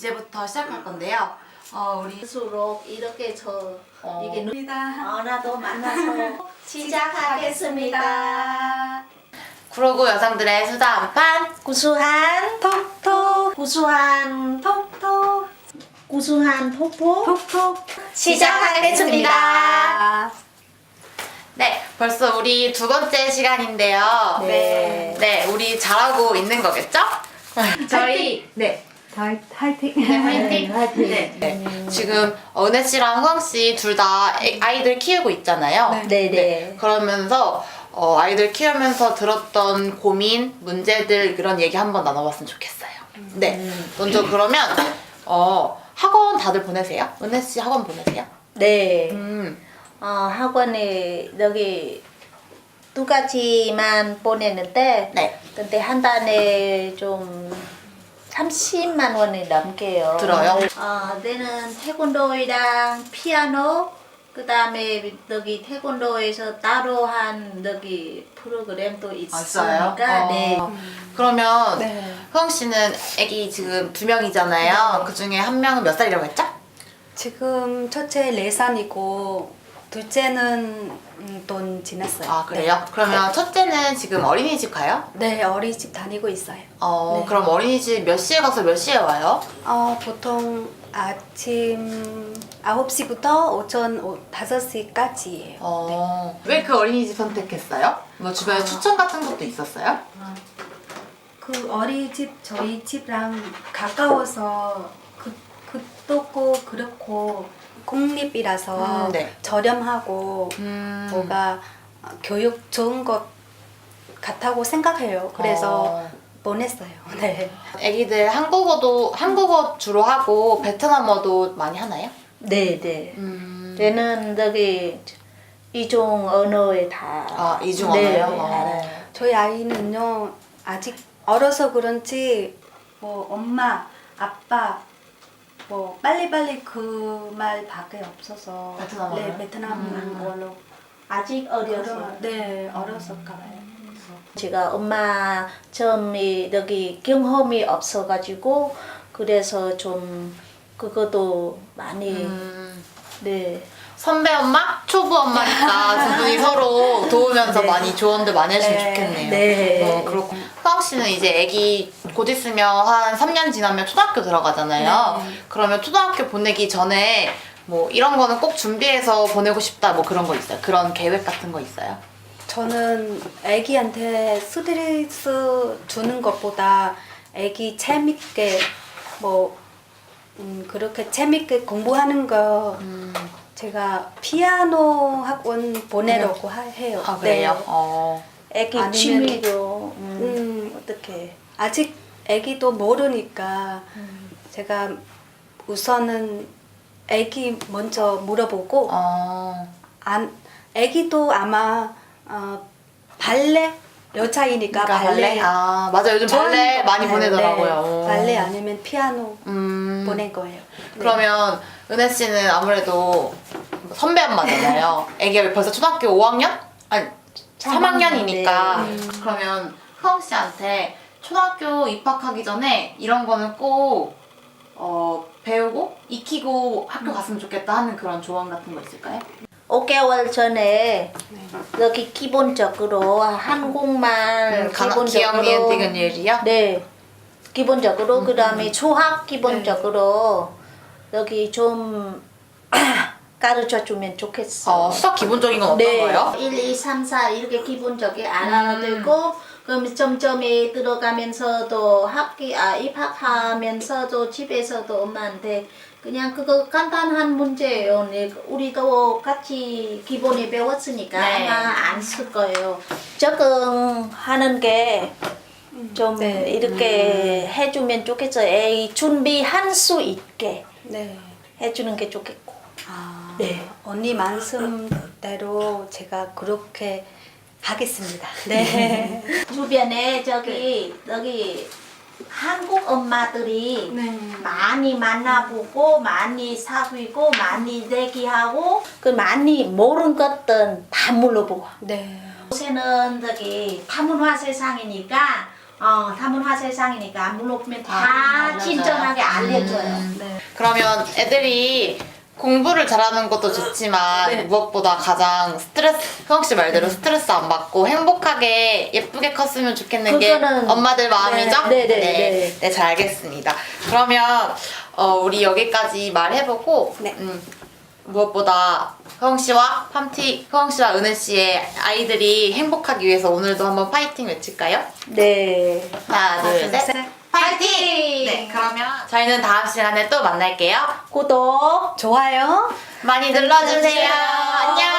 이제부터 시작할 건데요. 어, 우리 수록 이렇게 저 어. 이게 눈 입니다. 하나도 만나서 시작하겠습니다. 구로구 여성들의 수다 한판 구수한 톡톡 구수한 톡톡 구수한 톡톡 톡톡 시작하겠습니다. 네, 벌써 우리 두 번째 시간인데요. 네. 네, 우리 잘하고 있는 거겠죠? 저희 네. 화이- 화이팅. 네, 화이팅. 네, 네. 지금 은혜 씨랑 후영 씨둘 다 아이들 키우고 있잖아요. 네, 네. 그러면서 어, 아이들 키우면서 들었던 고민, 문제들 그런 얘기 한번 나눠봤으면 좋겠어요. 네. 먼저 그러면 어, 학원 다들 보내세요? 은혜 씨 학원 보내세요? 네. 음. 어, 학원에 여기 두 가지만 보내는데 네. 근데 한 달에 좀 30만 원이 넘게요. 들어요? 어, 내는 태권도이랑 피아노 그다음에 여기 태권도에서 따로 한 여기 프로그램도 있으니까 네. 어, 그러면 네. 후영 씨는 아기 지금 두 명이잖아요. 그 중에 한 명은 몇 살이라고 했죠? 지금 첫째 4살이고 둘째는 음, 돈 지났어요. 아 그래요? 그러면 첫째는 지금 어린이집 가요? 네, 어린이집 다니고 있어요. 어 네. 그럼 어린이집 몇 시에 가서 몇 시에 와요? 어, 보통 아침 9시부터 오전 5시까지예요. 어, 왜 그 어린이집 선택했어요? 뭐 주변에 추천 같은 것도 있었어요? 그 어린이집 저희 집랑 가까워서 그 그렇고 그렇고 공립이라서 음, 네. 저렴하고 음. 뭐가 어, 교육 좋은 것 같다고 생각해요. 그래서 어. 보냈어요. 네. 애기들 한국어도 한국어 주로 하고 베트남어도 많이 하나요? 네, 네. 음. 얘는 여기 이종 언어에 다 아 이중 네, 언어요? 네, 어. 알아요. 저희 아이는요 아직 어려서 그런지 뭐 엄마 아빠 뭐 빨리빨리 그 말 밖에 없어서 베트남어요? 네 베트남 음. 걸로 아직 어려서 어려 네 어려서까 봐요. 제가 엄마 처음에 여기 경험이 없어가지고 그래서 좀 그것도 많이 음. 네 선배 엄마, 초보 엄마니까 두 분이 서로 도우면서 네. 많이 조언들 많이 해주면 네. 좋겠네요. 네. 어, 그렇고. 수강 씨는 이제 애기 곧 있으면 한 3년 지나면 초등학교 들어가잖아요. 네. 그러면 초등학교 보내기 전에 뭐 이런 거는 꼭 준비해서 보내고 싶다 뭐 그런 거 있어요? 그런 계획 같은 거 있어요? 저는 아기한테 스트레스 주는 것보다 아기 재밌게 뭐 음, 그렇게 재밌게 공부하는 거 음. 제가 피아노 학원 보내려고 하- 해요. 아 그래요? 네. 어. 애기 아니면- 취미로 음, 음, 어떻게 아직 아기도 모르니까 제가 우선은 아기 먼저 물어보고 어. 안 아기도 아마 어, 발레 여자이니까 그러니까 발레? 아 맞아 요즘 좋아하는 발레 거- 많이 네, 보내더라고요. 네. 발레 아니면 피아노 음. 보낼 거예요. 네. 그러면 은혜 씨는 아무래도 선배 엄마잖아요. 애기가 벌써 초등학교 5학년? 아니 3학년이니까. 네. 그러면 흐엉 씨한테 초등학교 입학하기 전에 이런 거는 꼭 어, 배우고 익히고 학교 갔으면 좋겠다 하는 그런 조언 같은 거 있을까요? 5개월 전에 여기 기본적으로 한국말 기억니은 디귿일이요? 네 기본적으로 그다음에 수학 기본적으로 여기 좀 가르쳐 주면 좋겠어. 어, 수학 기본적인 건 어떤 네. 거예요? 1, 2, 3, 4 이렇게 기본적이 음. 되고 그럼 점점에 들어가면서도 학기 아 입학하면서도 집에서도 엄마한테 그냥 그거 간단한 문제예요. 네, 우리도 같이 기본에 배웠으니까 네. 아마 안 쓸 거예요. 적응하는 게좀 네. 이렇게 해주면 좋겠어. 애 준비할 수 있게 네. 해주는 게 좋겠고. 아, 네. 언니 말씀대로 제가 그렇게 하겠습니다. 네. 주변에 저기 여기 한국 엄마들이 네. 많이 만나보고 많이 사귀고 많이 얘기하고 그 많이 모르는 것들 다 물어보고 네. 요새는 저기 다문화 세상이니까 어, 다문화 세상이니까 물어보면 다 아, 알려줘요. 친절하게 알려줘요. 음. 네. 그러면 애들이 공부를 잘하는 것도 좋지만 네. 무엇보다 가장 스트레스, 효영 씨 말대로 스트레스 안 받고 행복하게 예쁘게 컸으면 좋겠는 게 그거는- 엄마들 마음이죠? 네, 네, 네. 네, 잘 알겠습니다. 그러면 어, 우리 여기까지 말해보고 네. 음, 무엇보다 효영 씨와 팜티, 효영 씨와 은혜 씨의 아이들이 행복하기 위해서 오늘도 한번 파이팅 외칠까요? 네. 하나, 둘. 셋. 파이팅! 네, 그러면 저희는 다음 시간에 또 만날게요. 구독. 좋아요. 많이 눌러주세요. 안녕.